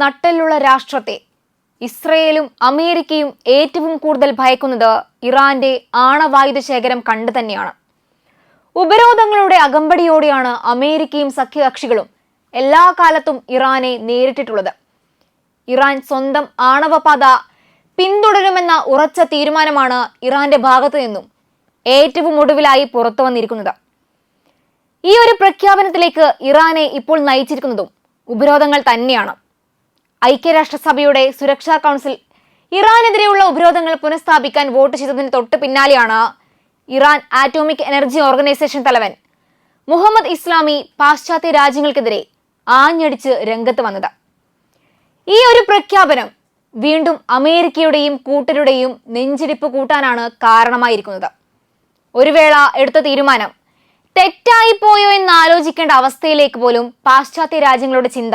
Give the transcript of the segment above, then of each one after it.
നട്ടെല്ലുള്ള രാഷ്ട്രത്തെ ഇസ്രയേലും അമേരിക്കയും ഏറ്റവും കൂടുതൽ ഭയക്കുന്നത് ഇറാന്റെ ആണവായുധ ശേഖരം കണ്ടു തന്നെയാണ്. ഉപരോധങ്ങളുടെ അകമ്പടിയോടെയാണ് അമേരിക്കയും സഖ്യകക്ഷികളും എല്ലാ കാലത്തും ഇറാനെ നേരിട്ടിട്ടുള്ളത്. ഇറാൻ സ്വന്തം ആണവപാത പിന്തുടരുമെന്ന ഉറച്ച തീരുമാനമാണ് ഇറാന്റെ ഭാഗത്തു നിന്നും ഏറ്റവും ഒടുവിലായി പുറത്തു വന്നിരിക്കുന്നത്. ഈ ഒരു പ്രഖ്യാപനത്തിലേക്ക് ഇറാനെ ഇപ്പോൾ നയിച്ചിരിക്കുന്നതും ഉപരോധങ്ങൾ തന്നെയാണ്. ഐക്യരാഷ്ട്രസഭയുടെ സുരക്ഷാ കൗൺസിൽ ഇറാനെതിരെയുള്ള ഉപരോധങ്ങൾ പുനഃസ്ഥാപിക്കാൻ വോട്ട് ചെയ്തതിന് തൊട്ട് പിന്നാലെയാണ് ഇറാൻ ആറ്റോമിക് എനർജി ഓർഗനൈസേഷൻ തലവൻ മുഹമ്മദ് ഇസ്ലാമി പാശ്ചാത്യ രാജ്യങ്ങൾക്കെതിരെ ആഞ്ഞടിച്ച് രംഗത്ത് വന്നത്. ഈ ഒരു പ്രഖ്യാപനം വീണ്ടും അമേരിക്കയുടെയും കൂട്ടരുടെയും നെഞ്ചിടിപ്പ് കൂട്ടാനാണ് കാരണമായിരിക്കുന്നത്. ഒരു വേള എടുത്ത തീരുമാനം തെറ്റായിപ്പോയോ എന്നാലോചിക്കേണ്ട അവസ്ഥയിലേക്ക് പോലും പാശ്ചാത്യ രാജ്യങ്ങളുടെ ചിന്ത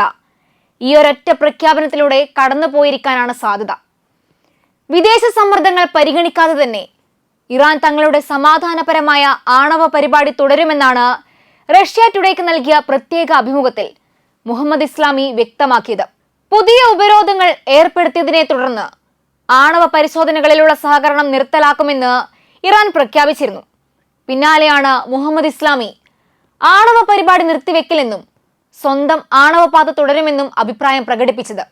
ഈ ഒരൊറ്റ പ്രഖ്യാപനത്തിലൂടെ കടന്നു പോയിരിക്കാനാണ് സാധ്യത. വിദേശ സമ്മർദ്ദങ്ങൾ പരിഗണിക്കാതെ തന്നെ ഇറാൻ തങ്ങളുടെ സമാധാനപരമായ ആണവ പരിപാടി തുടരുമെന്നാണ് റഷ്യ ടുഡേക്ക് നൽകിയ പ്രത്യേക അഭിമുഖത്തിൽ മുഹമ്മദ് ഇസ്ലാമി വ്യക്തമാക്കിയത്. പുതിയ ഉപരോധങ്ങൾ ഏർപ്പെടുത്തിയതിനെ തുടർന്ന് ആണവ പരിശോധനകളിലുള്ള സഹകരണം നിർത്തലാക്കുമെന്ന് ഇറാൻ പ്രഖ്യാപിച്ചിരുന്നു. പിന്നാലെയാണ് മുഹമ്മദ് ഇസ്ലാമി ആണവ പരിപാടി നിർത്തിവെക്കില്ലെന്നും സ്വന്തം ആണവപാത തുടരുമെന്നും അഭിപ്രായം പ്രകടിപ്പിച്ചത്.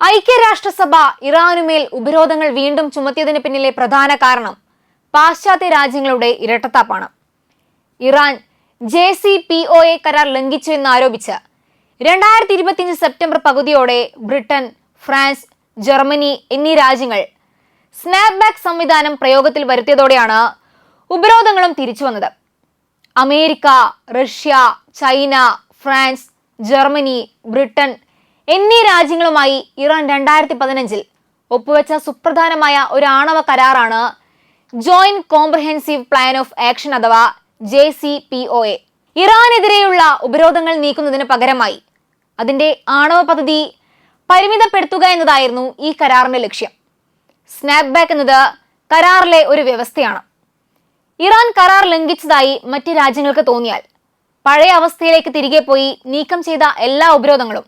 ഐക്യരാഷ്ട്രസഭ ഇറാനുമേൽ ഉപരോധങ്ങൾ വീണ്ടും ചുമത്തിയതിന് പിന്നിലെ പ്രധാന കാരണം പാശ്ചാത്യ രാജ്യങ്ങളുടെ ഇരട്ടത്താപ്പാണ്. Iran J C P O A കരാർ ലംഘിച്ചു എന്നാരോപിച്ച് രണ്ടായിരത്തി ഇരുപത്തിയഞ്ച് സെപ്റ്റംബർ പകുതിയോടെ ബ്രിട്ടൻ ഫ്രാൻസ് ജർമ്മനി എന്നീ രാജ്യങ്ങൾ സ്നാപ്ബാക്ക് സംവിധാനം പ്രയോഗത്തിൽ വരുത്തിയതോടെയാണ് ഉപരോധങ്ങളും തിരിച്ചുവന്നത്. America Russia China France Germany Britain എന്നീ രാജ്യങ്ങളുമായി ഇറാൻ രണ്ടായിരത്തി പതിനഞ്ചിൽ ഒപ്പുവെച്ച സുപ്രധാനമായ ഒരു ആണവ കരാറാണ് joint comprehensive plan of action അഥവാ J C P O A ഇറാനെതിരെയുള്ള ഉപരോധങ്ങൾ നീക്കുന്നതിന് പകരമായി അതിന്റെ ആണവ പദ്ധതി പരിമിതപ്പെടുത്തുക എന്നതായിരുന്നു ഈ കരാറിന്റെ ലക്ഷ്യം. സ്നാപ് ബാക്ക് എന്നത് കരാറിലെ ഒരു വ്യവസ്ഥയാണ്. ഇറാൻ കരാർ ലംഘിച്ചതായി മറ്റ് രാജ്യങ്ങൾക്ക് തോന്നിയാൽ പഴയ അവസ്ഥയിലേക്ക് തിരികെ പോയി നീക്കം ചെയ്ത എല്ലാ ഉപരോധങ്ങളും.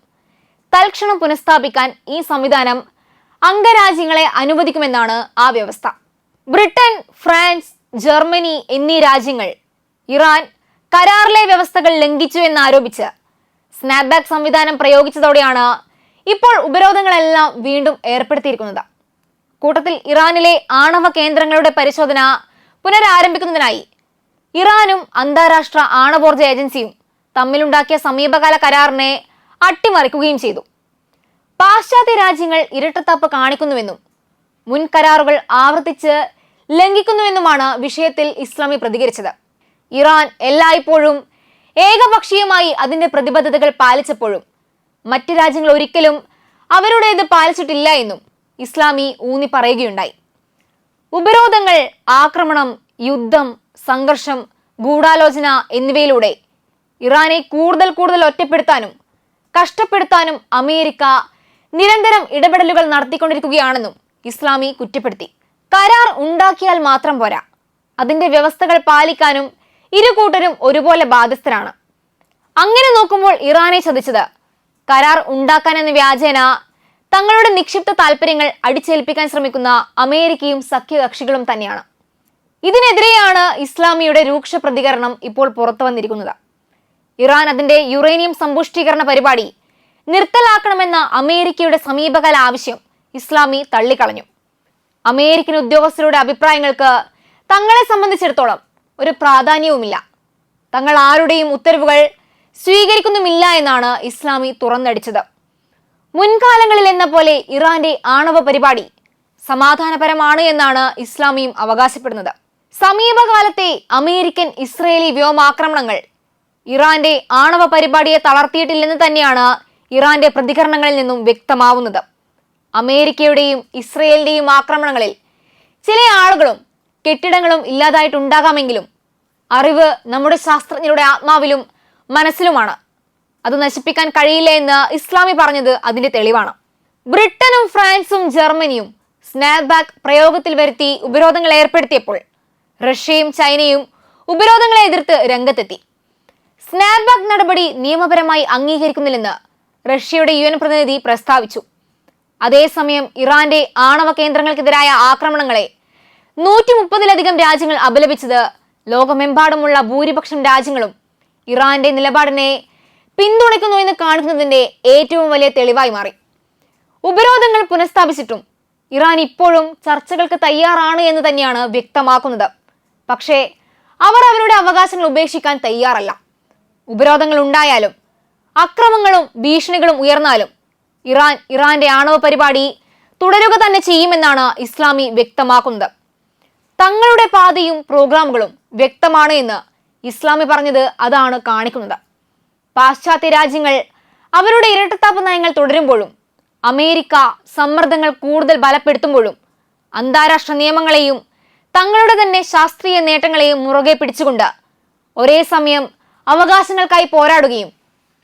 തൽക്ഷണം പുനഃസ്ഥാപിക്കാൻ ഈ സംവിധാനം അംഗരാജ്യങ്ങളെ അനുവദിക്കുമെന്നാണ് ആ വ്യവസ്ഥ. ബ്രിട്ടൻ ഫ്രാൻസ് ജർമ്മനി എന്നീ രാജ്യങ്ങൾ ഇറാൻ കരാറിലെ വ്യവസ്ഥകൾ ലംഘിച്ചു എന്നാരോപിച്ച് സ്നാപ്ബാക്ക് സംവിധാനം പ്രയോഗിച്ചതോടെയാണ് ഇപ്പോൾ ഉപരോധങ്ങളെല്ലാം വീണ്ടും ഏർപ്പെടുത്തിയിരിക്കുന്നത്. കൂട്ടത്തിൽ ഇറാനിലെ ആണവ കേന്ദ്രങ്ങളുടെ പരിശോധന പുനരാരംഭിക്കുന്നതിനായി ഇറാനും അന്താരാഷ്ട്ര ആണവോർജ ഏജൻസിയും തമ്മിലുണ്ടാക്കിയ സമീപകാല കരാറിനെ അട്ടിമറിക്കുകയും ചെയ്തു. പാശ്ചാത്യ രാജ്യങ്ങൾ ഇരട്ടത്താപ്പ് കാണിക്കുന്നുവെന്നും മുൻ കരാറുകൾ ആവർത്തിച്ച് ലംഘിക്കുന്നുവെന്നുമാണ് വിഷയത്തിൽ ഇസ്ലാമി പ്രതികരിച്ചത്. ഇറാൻ എല്ലായ്പ്പോഴും ഏകപക്ഷീയമായി അതിന്റെ പ്രതിബദ്ധതകൾ പാലിച്ചപ്പോഴും മറ്റ് രാജ്യങ്ങൾ ഒരിക്കലും അവരുടേത് പാലിച്ചിട്ടില്ല എന്നും ഇസ്ലാമി ഊന്നി പറയുകയുണ്ടായി ഉപരോധങ്ങൾ ആക്രമണം യുദ്ധം സംഘർഷം ഗൂഢാലോചന എന്നിവയിലൂടെ ഇറാനെ കൂടുതൽ കൂടുതൽ ഒറ്റപ്പെടുത്താനും കഷ്ടപ്പെടുത്താനും അമേരിക്ക നിരന്തരം ഇടപെടലുകൾ നടത്തിക്കൊണ്ടിരിക്കുകയാണെന്നും ഇസ്ലാമി കുറ്റപ്പെടുത്തി. കരാർ ഉണ്ടാക്കിയാൽ മാത്രം പോരാ. അതിന്റെ വ്യവസ്ഥകൾ പാലിക്കാനും ഇരു കൂട്ടരും ഒരുപോലെ ബാധ്യസ്ഥരാണ്. അങ്ങനെ നോക്കുമ്പോൾ ഇറാനെ ചതിച്ചത് കരാർ ഉണ്ടാക്കാൻ എന്ന വ്യാജേന തങ്ങളുടെ നിക്ഷിപ്ത താല്പര്യങ്ങൾ അടിച്ചേൽപ്പിക്കാൻ ശ്രമിക്കുന്ന അമേരിക്കയും സഖ്യകക്ഷികളും തന്നെയാണ്. ഇതിനെതിരെയാണ് ഇസ്ലാമിയുടെ രൂക്ഷ പ്രതികരണം ഇപ്പോൾ പുറത്തു വന്നിരിക്കുന്നത്. ഇറാൻ അതിന്റെ യുറേനിയം സമ്പുഷ്ടീകരണ പരിപാടി നിർത്തലാക്കണമെന്ന അമേരിക്കയുടെ സമീപകാല ആവശ്യം ഇസ്ലാമി തള്ളിക്കളഞ്ഞു. അമേരിക്കൻ ഉദ്യോഗസ്ഥരുടെ അഭിപ്രായങ്ങൾക്ക് തങ്ങളെ സംബന്ധിച്ചിടത്തോളം ഒരു പ്രാധാന്യവുമില്ല. തങ്ങൾ ആരുടെയും ഉത്തരവുകൾ സ്വീകരിക്കുന്നുമില്ല എന്നാണ് ഇസ്ലാമി തുറന്നടിച്ചത്. മുൻകാലങ്ങളിൽ എന്ന പോലെ ഇറാന്റെ ആണവ പരിപാടി സമാധാനപരമാണ് എന്നാണ് ഇസ്ലാമിയും അവകാശപ്പെടുന്നത്. സമീപകാലത്തെ അമേരിക്കൻ ഇസ്രയേലി വ്യോമാക്രമണങ്ങൾ. ഇറാന്റെ ആണവ പരിപാടിയെ തളർത്തിയിട്ടില്ലെന്ന് തന്നെയാണ് ഇറാന്റെ പ്രതികരണങ്ങളിൽ നിന്നും വ്യക്തമാവുന്നത്. അമേരിക്കയുടെയും ഇസ്രയേലിന്റെയും ആക്രമണങ്ങളിൽ ചില ആളുകളും കെട്ടിടങ്ങളും ഇല്ലാതായിട്ടുണ്ടാകാമെങ്കിലും അറിവ് നമ്മുടെ ശാസ്ത്രജ്ഞരുടെ ആത്മാവിലും മനസ്സിലുമാണ്. അത് നശിപ്പിക്കാൻ കഴിയില്ല എന്ന് ഇസ്ലാമി പറഞ്ഞത് അതിന്റെ തെളിവാണ്. ബ്രിട്ടനും ഫ്രാൻസും ജർമ്മനിയും സ്നാപ്ബാക്ക് പ്രയോഗത്തിൽ വരുത്തി ഉപരോധങ്ങൾ ഏർപ്പെടുത്തിയപ്പോൾ റഷ്യയും ചൈനയും ഉപരോധങ്ങളെ എതിർത്ത് രംഗത്തെത്തി. സ്നാപ്ബാക്ക് നടപടി നിയമപരമായി അംഗീകരിക്കുന്നില്ലെന്ന് റഷ്യയുടെ യു എൻ പ്രതിനിധി പ്രസ്താവിച്ചു. അതേസമയം ഇറാന്റെ ആണവ കേന്ദ്രങ്ങൾക്കെതിരായ ആക്രമണങ്ങളെ നൂറ്റി മുപ്പതിലധികം രാജ്യങ്ങൾ അപലപിച്ചത് ലോകമെമ്പാടുമുള്ള ഭൂരിപക്ഷം രാജ്യങ്ങളും ഇറാന്റെ നിലപാടിനെ പിന്തുണയ്ക്കുന്നു എന്ന് കാണിക്കുന്നതിന്റെ ഏറ്റവും വലിയ തെളിവായി മാറി. ഉപരോധങ്ങൾ പുനഃസ്ഥാപിച്ചിട്ടും ഇറാൻ ഇപ്പോഴും ചർച്ചകൾക്ക് തയ്യാറാണ് എന്ന് തന്നെയാണ് വ്യക്തമാക്കുന്നത്. പക്ഷേ അവർ അവരുടെ അവകാശങ്ങൾ ഉപേക്ഷിക്കാൻ തയ്യാറല്ല. ഉപരോധങ്ങൾ ഉണ്ടായാലും അക്രമങ്ങളും ഭീഷണികളും ഉയർന്നാലും ഇറാൻ ഇറാന്റെ ആണവ പരിപാടി തുടരുക തന്നെ ചെയ്യുമെന്നാണ് ഇസ്ലാമി വ്യക്തമാക്കുന്നത്. തങ്ങളുടെ പാതയും പ്രോഗ്രാമുകളും വ്യക്തമാണ് എന്ന് ഇസ്ലാമി പറഞ്ഞത് അതാണ് കാണിക്കുന്നത്. പാശ്ചാത്യ രാജ്യങ്ങൾ അവരുടെ ഇരട്ടത്താപ്പ് നയങ്ങൾ തുടരുമ്പോഴും അമേരിക്ക സമ്മർദ്ദങ്ങൾ കൂടുതൽ ബലപ്പെടുത്തുമ്പോഴും അന്താരാഷ്ട്ര നിയമങ്ങളെയും തങ്ങളുടെ തന്നെ ശാസ്ത്രീയ നേട്ടങ്ങളെയും മുറുകെ പിടിച്ചുകൊണ്ട് ഒരേ സമയം അവകാശങ്ങൾക്കായി പോരാടുകയും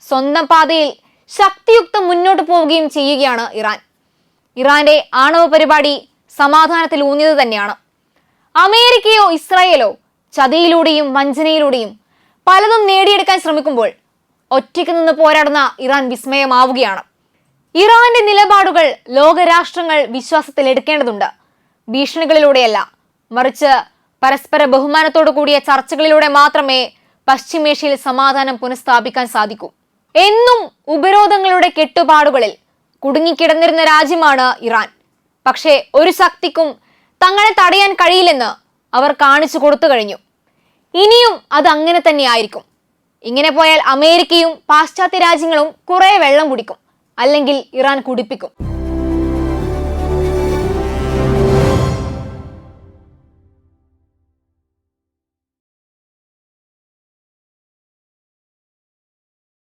സ്വന്തം പാതയിൽ ശക്തിയുക്തം മുന്നോട്ട് പോവുകയും ചെയ്യുകയാണ് ഇറാൻ. ഇറാന്റെ ആണവ പരിപാടി സമാധാനത്തിൽ ഊന്നിയത് തന്നെയാണ്. അമേരിക്കയോ ഇസ്രായേലോ ചതിയിലൂടെയും വഞ്ചനയിലൂടെയും പലതും നേടിയെടുക്കാൻ ശ്രമിക്കുമ്പോൾ ഒറ്റയ്ക്ക് നിന്ന് പോരാടുന്ന ഇറാൻ വിസ്മയമാവുകയാണ്. ഇറാന്റെ നിലപാടുകൾ ലോകരാഷ്ട്രങ്ങൾ വിശ്വാസത്തിൽ എടുക്കേണ്ടതുണ്ട് ഭീഷണികളിലൂടെയല്ല മറിച്ച് പരസ്പര ബഹുമാനത്തോടു കൂടിയ ചർച്ചകളിലൂടെ മാത്രമേ പശ്ചിമേഷ്യയിൽ സമാധാനം പുനഃസ്ഥാപിക്കാൻ സാധിക്കൂ. എന്നും ഉപരോധങ്ങളുടെ കെട്ടുപാടുകളിൽ കുടുങ്ങിക്കിടന്നിരുന്ന രാജ്യമാണ് ഇറാൻ. പക്ഷേ ഒരു ശക്തിക്കും തങ്ങളെ തടയാൻ കഴിയില്ലെന്ന് അവർ കാണിച്ചു കൊടുത്തു കഴിഞ്ഞു. ഇനിയും അത് അങ്ങനെ തന്നെയായിരിക്കും ഇങ്ങനെ പോയാൽ അമേരിക്കയും പാശ്ചാത്യ രാജ്യങ്ങളും കുറേ വെള്ളം കുടിക്കും. അല്ലെങ്കിൽ ഇറാൻ കുടിപ്പിക്കും.